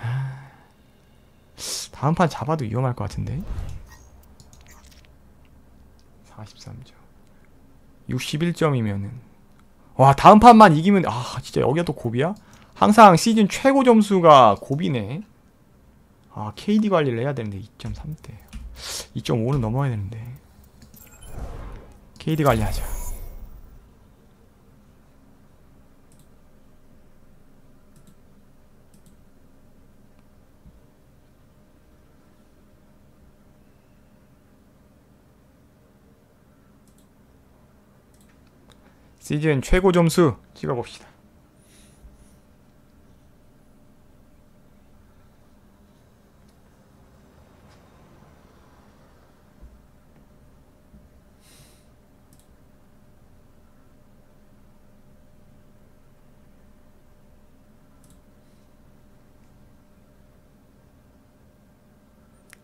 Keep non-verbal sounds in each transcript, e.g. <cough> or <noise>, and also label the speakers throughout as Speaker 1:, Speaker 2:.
Speaker 1: 아, 다음 판 잡아도 위험할 것 같은데. 43점. 61점이면은 와 다음 판만 이기면 아 진짜 여기가 또 고비야? 항상 시즌 최고 점수가 고비네. 아 KD 관리를 해야 되는데 2.3대. 2.5는 넘어야 되는데. KD 관리하자. 시즌 최고 점수 찍어봅시다.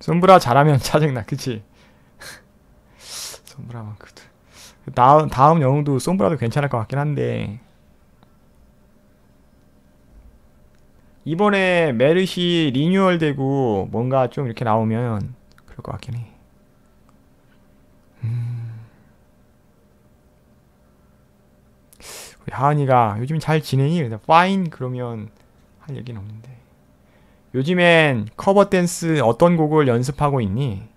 Speaker 1: 솜브라 잘하면 <laughs> 짜증나 그치? <laughs> 솜브라만 그도 다음 다음 영웅도 솜브라도 괜찮을 것 같긴 한데 이번에 메르시 리뉴얼 되고 뭔가 좀 이렇게 나오면 그럴 것 같긴 해. 음. 우리 하은이가 요즘 잘 지내니? 근데 파인 그러면 할 얘기는 없는데. 요즘엔 커버 댄스 어떤 곡을 연습하고 있니?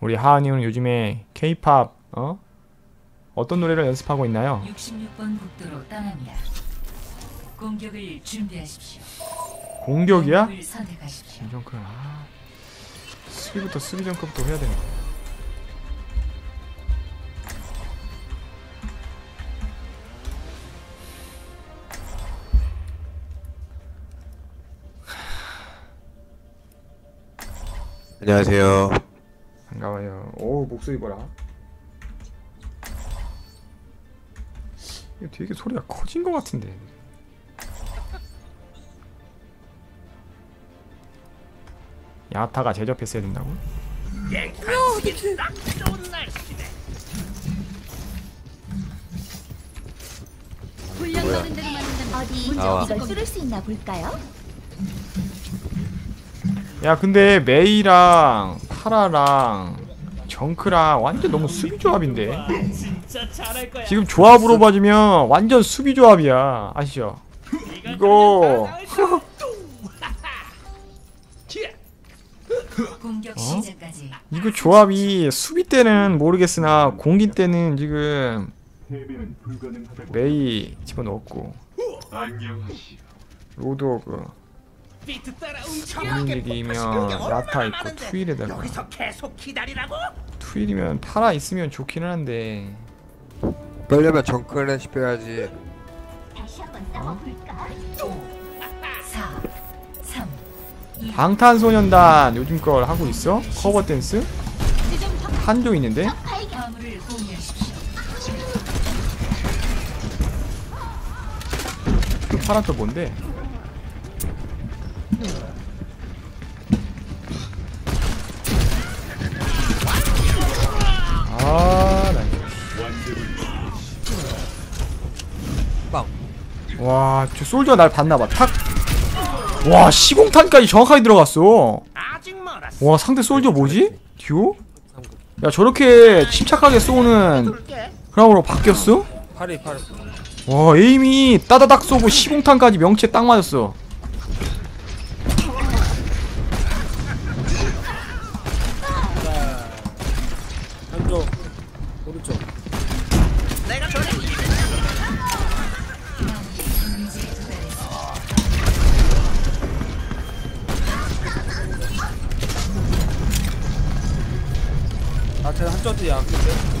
Speaker 1: 우리 하은이는 요즘에 케이팝 어? 어떤 노래를 연습하고 있나요?
Speaker 2: 66번 국도로 떠납니다. 공격을 준비하십시오.
Speaker 1: 공격이야? 김정크 아 수비부터 수비 정크부터 해야 되네
Speaker 3: 안녕하세요.
Speaker 1: 반가워요 오 목소리 봐라 이거 되게 소리가 커진 것 같은데 야타가 제접했어야 된다고?
Speaker 4: 훈련받은 대로 만든다면 어디
Speaker 3: 나와.
Speaker 4: 이걸 뚫을 수 있나 볼까요?
Speaker 1: 야 근데 메이랑 타라랑 정크랑 완전 너무 수비 조합인데. 지금 조합으로 봐주면 완전 수비 조합이야. 아시죠? 이거 어? 이거 조합이 수비 때는 모르겠으나 공기 때는 지금 메이 집어넣었고. 로드오그 본인이기면 야타 있고 투일에다가 투일이면 타라 있으면 좋기는 한데
Speaker 3: 그러려면 정크랜 빼야지.
Speaker 4: 다시 한번 싸워볼까?
Speaker 2: 4 3 2
Speaker 1: 방탄소년단 요즘 걸 하고 있어? 커버 댄스? 한조 있는데? 그 파란 거 뭔데? 와, 저 솔저 날 봤나봐. 탁. 와, 시공탄까지 정확하게 들어갔어. 와, 상대 솔저 뭐지? 듀오? 야, 저렇게 침착하게 쏘는 그람으로 바뀌었어?
Speaker 5: 파리 파리
Speaker 1: 와 에임이 따다닥 쏘고 시공탄까지 명치에 딱 맞았어
Speaker 5: 아, 쟤 한쪽 뒤에 아픈데?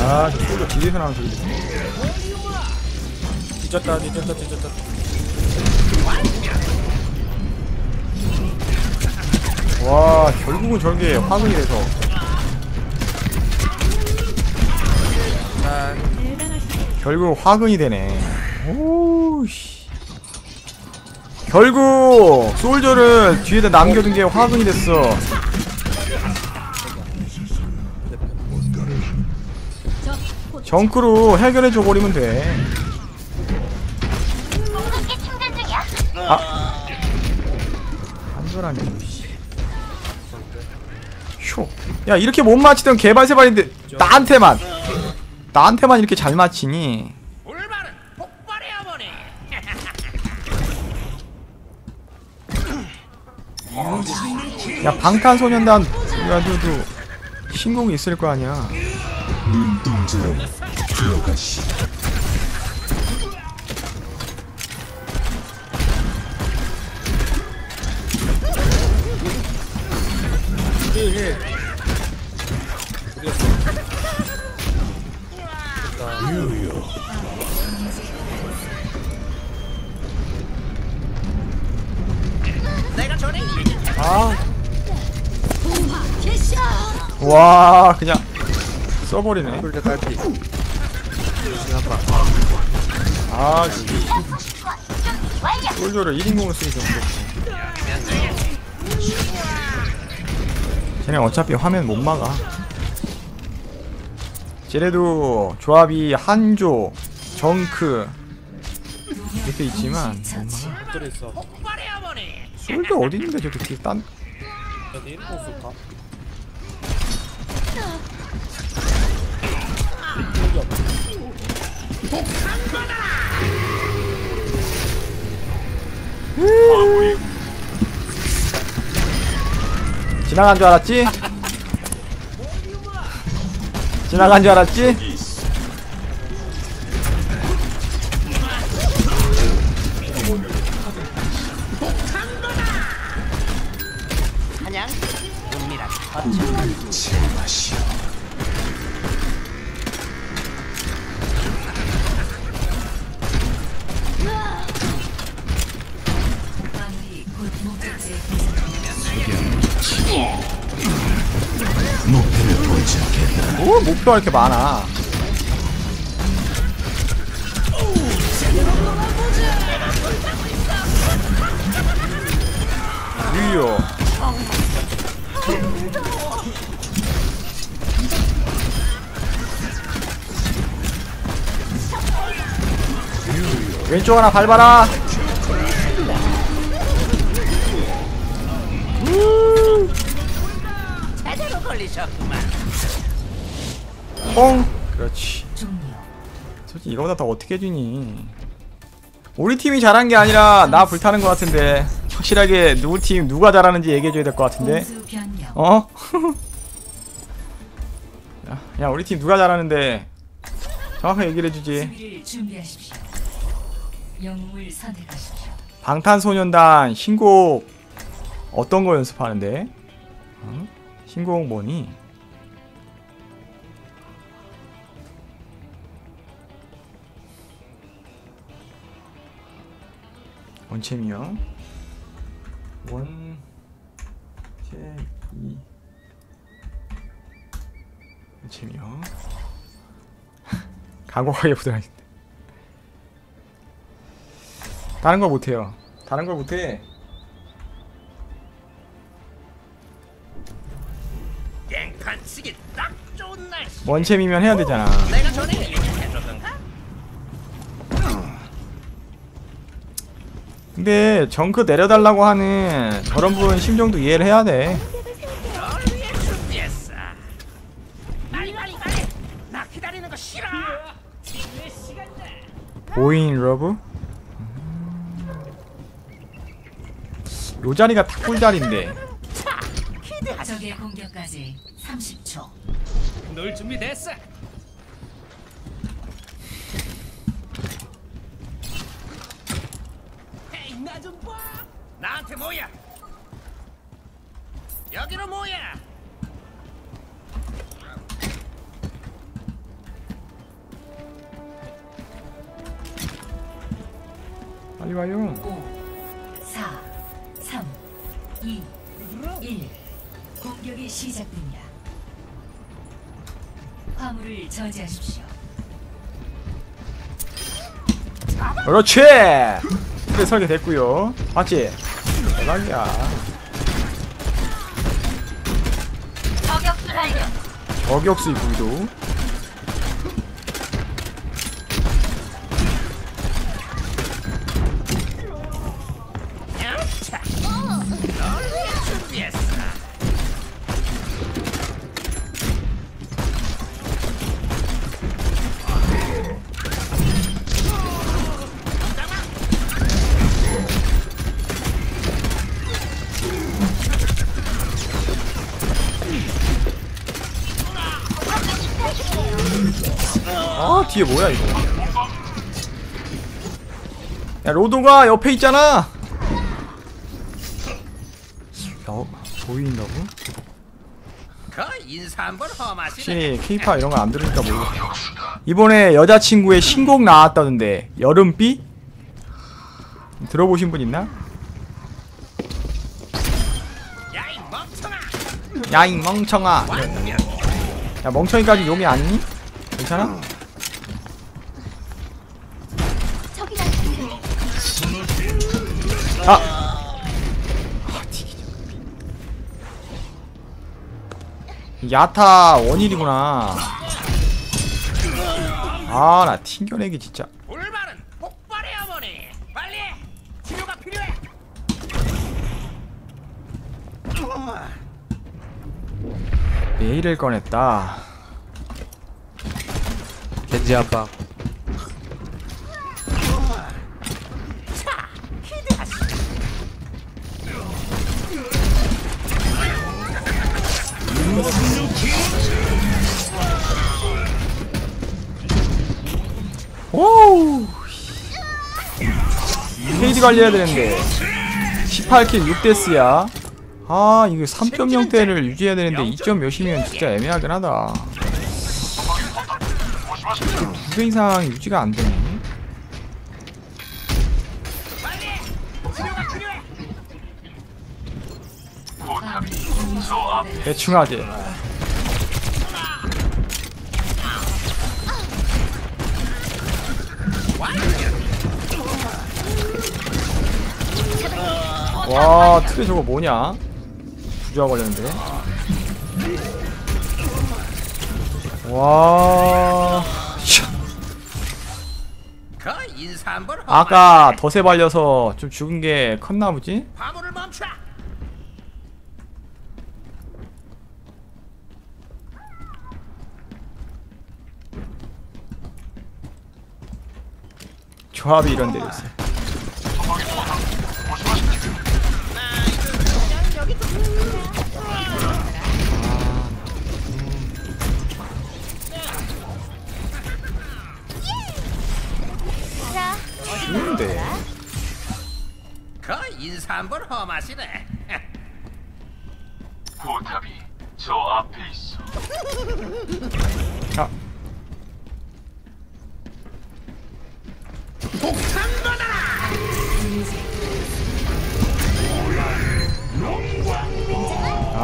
Speaker 1: 아 솔저 뒤에서 나는 소리.
Speaker 5: 뒤졌다 뒤졌다 뒤졌다
Speaker 1: 와 결국은 저게 화근이 돼서 결국 화근이 되네 오씨 결국 솔저를 뒤에다 남겨둔 게 화근이 됐어. 정크로 해결해줘 버리면 돼. 아, 한절하네. 쇼. 야 이렇게 못 맞히던 개발세발인데 나한테만 나한테만 이렇게 잘 맞히니.
Speaker 6: 야
Speaker 1: 방탄소년단 야도도 신곡이 있을 거 아니야. 와 그냥 써버리네.
Speaker 3: 딸피
Speaker 1: 아 솔저를 1인공을 쓰기 좀 쟤네 어차피 화면 못 막아. 쟤네도 조합이 한조, 정크 이렇게 있지만 솔저 어디 있는데 저렇게 딴
Speaker 5: 어디 쓸까?
Speaker 1: 지나간 줄 알았지? 지나간 줄 알았지? 뭐 목표가 이렇게 많아? 유요. 왼쪽 하나 밟아라.
Speaker 6: 제대로 걸리셨구만
Speaker 1: 뻥. 그렇지. 솔직히 이거보다 더 어떻게 해주니? 우리 팀이 잘한 게 아니라 나 불타는 것 같은데 확실하게 누구 팀 누가 잘하는지 얘기해줘야 될 것 같은데. 어? <laughs> 야, 야 우리 팀 누가 잘하는데 정확하게 얘기를 해주지. 방탄소년단 신곡 어떤 거 연습하는데? 어? 신곡 뭐니? 원챔이요. 원, 채, 이. 원챔이요. <laughs> 강곡하게 부탁하겠습니다. 다른 걸 못해요. 다른 걸 못해. 원챔이면 해야 되잖아.
Speaker 6: 내가 전에 얘기해줬던가?
Speaker 1: 근데 정크 내려달라고 하는 저런 분 심정도 이해를 해야 돼. 보인 러브? 요 자리가 탁골 자리인데.
Speaker 2: 적의 공격까지 30초.
Speaker 6: 널 준비 됐어 헤이 나좀 봐 나한테 뭐야 여기로 뭐야
Speaker 1: 빨리 와요.
Speaker 2: 5, 4, 3, 2, 1. 공격이 시작됩니다. 화물을 저지하십시오.
Speaker 1: 그렇지. 그래 설계 됐고요 맞지? 대박이야 저격수의 구도 뒤에 뭐야 이거 야 로도가 옆에 있잖아 야 보인다고? 혹시 케이파 이런 거 안 들으니까 모르겠어 이번에 여자친구의 신곡 나왔다던데 여름비? 들어보신 분 있나?
Speaker 6: 야이 멍청아.
Speaker 1: 야이 멍청아 야 멍청이까지 용이 아니니? 괜찮아? 야타 원일이구나. 아 나 튕겨내기 진짜. 메일을 꺼냈다.
Speaker 3: 겐지 한방
Speaker 1: 오우. KD 관리해야 되는데. 18킬 6데스야. 아 이거 3.0대를 유지해야 되는데 2점 몇이면 진짜 애매하긴 하다. 2배 이상 유지가 안 되네 대충 하지 와 트레 저거 뭐냐 부조화 걸렸는데 와. 아까 덫에 발려서 좀 죽은 게 컸나 보지?
Speaker 6: 화물을 멈춰.
Speaker 1: 조합이 이런 데로 있어
Speaker 4: 자,
Speaker 1: 좋은데
Speaker 6: 그 인사 한번 험하시네. <laughs>
Speaker 7: 포탑이 저 앞에 있어.
Speaker 1: 아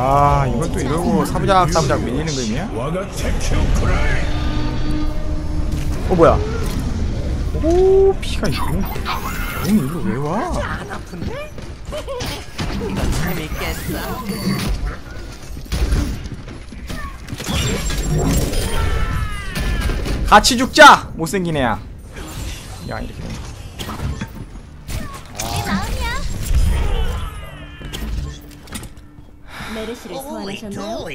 Speaker 1: 아 이건 또 이러고 사부작 사부작 밀리는 거임이야? 어 뭐야 오 피가 있고 용 일로 왜 와?
Speaker 6: 이거.
Speaker 1: 같이 죽자 못생긴 애야 야 이렇게 되
Speaker 4: 메르시를 소환하셨나요?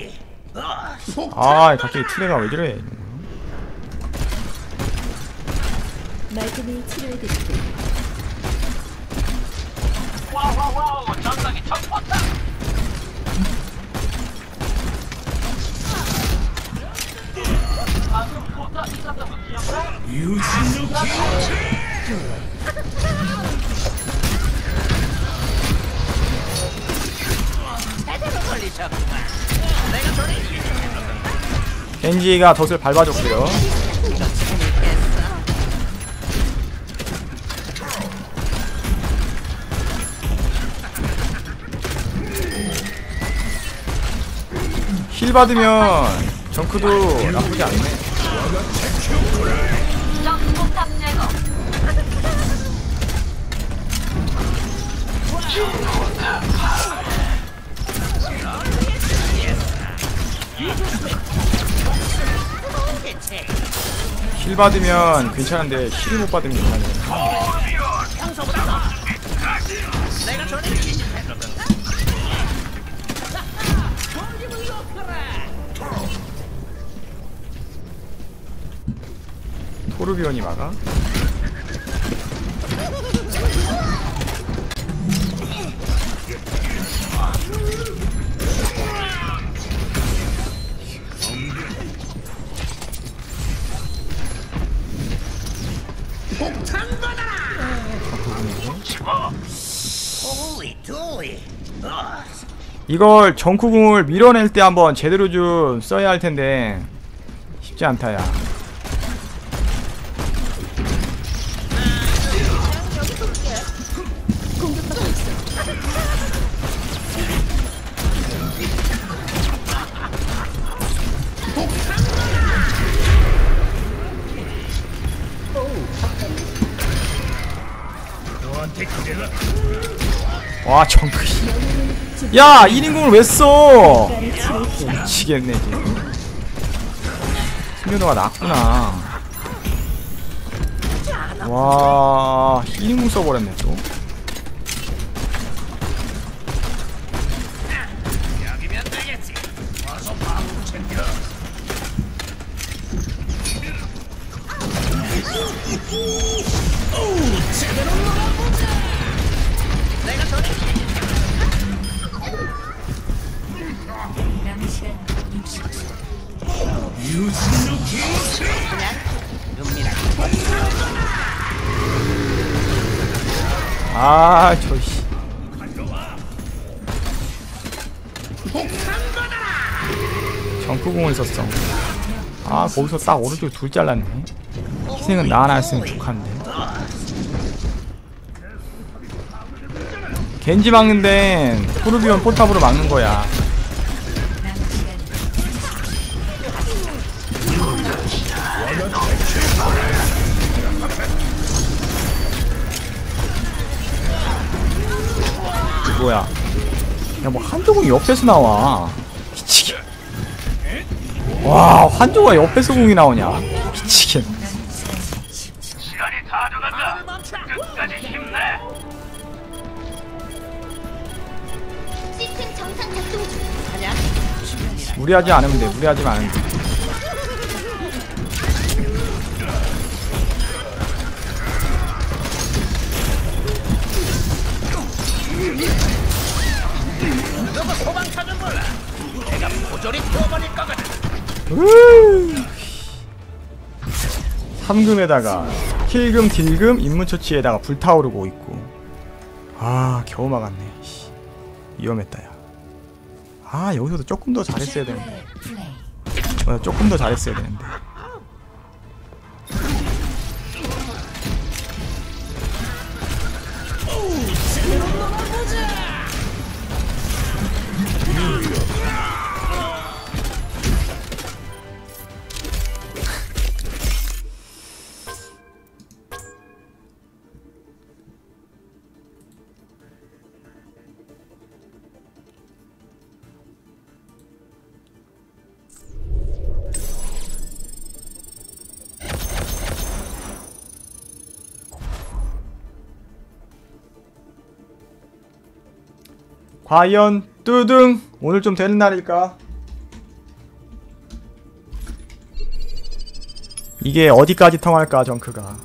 Speaker 6: 어,
Speaker 1: 속아 갑자기 트레가 왜 저래
Speaker 4: 말끔히 치료해드릴게요.
Speaker 6: 걸리셨구만. 내가 전에
Speaker 1: 겐지가 덫을 밟아줬고요. 힐 받으면 정크도 나쁘지 않네 힐 받으면 괜찮은데 힐을 못 받으면
Speaker 6: 전에
Speaker 1: 토르비온이 막아 이걸 정쿠궁을 밀어낼 때 한번 제대로 좀 써야 할 텐데 쉽지 않다 야. 와 정크. 야 1인궁을 왜 써? 미치겠네 지금. 승려도가 낫구나. 와 1인궁 써버렸네 또. 아 저씨. 정크궁을 썼어. 아 거기서 딱 오른쪽 둘 잘랐네. 희생은 나 하나 했으면 좋겠는데. 겐지 막는데 토르비온 포탑으로 막는 거야. 뭐야? 야 뭐 한조궁이 옆에서 나와. 미치게. 와 한조가 옆에서 궁이 나오냐? 미치게.
Speaker 7: 시간이 다 돼간다. 끝까지 힘내.
Speaker 4: 시스템 정상 작동 중.
Speaker 1: 무리하지 않으면 돼. 무리하지 않으면 돼.
Speaker 6: 내가 모조리 태워버릴 거거든
Speaker 1: 3금에다가 킬금, 딜금, 임무처치에다가 불타오르고 있고. 아 겨우 막았네. 씨. 위험했다 야아 여기서도 조금 더 잘했어야 되는데. 어, 조금 더 잘했어야 되는데 과연 뚜둥 오늘 좀 되는 날일까? 이게 어디까지 통할까 정크가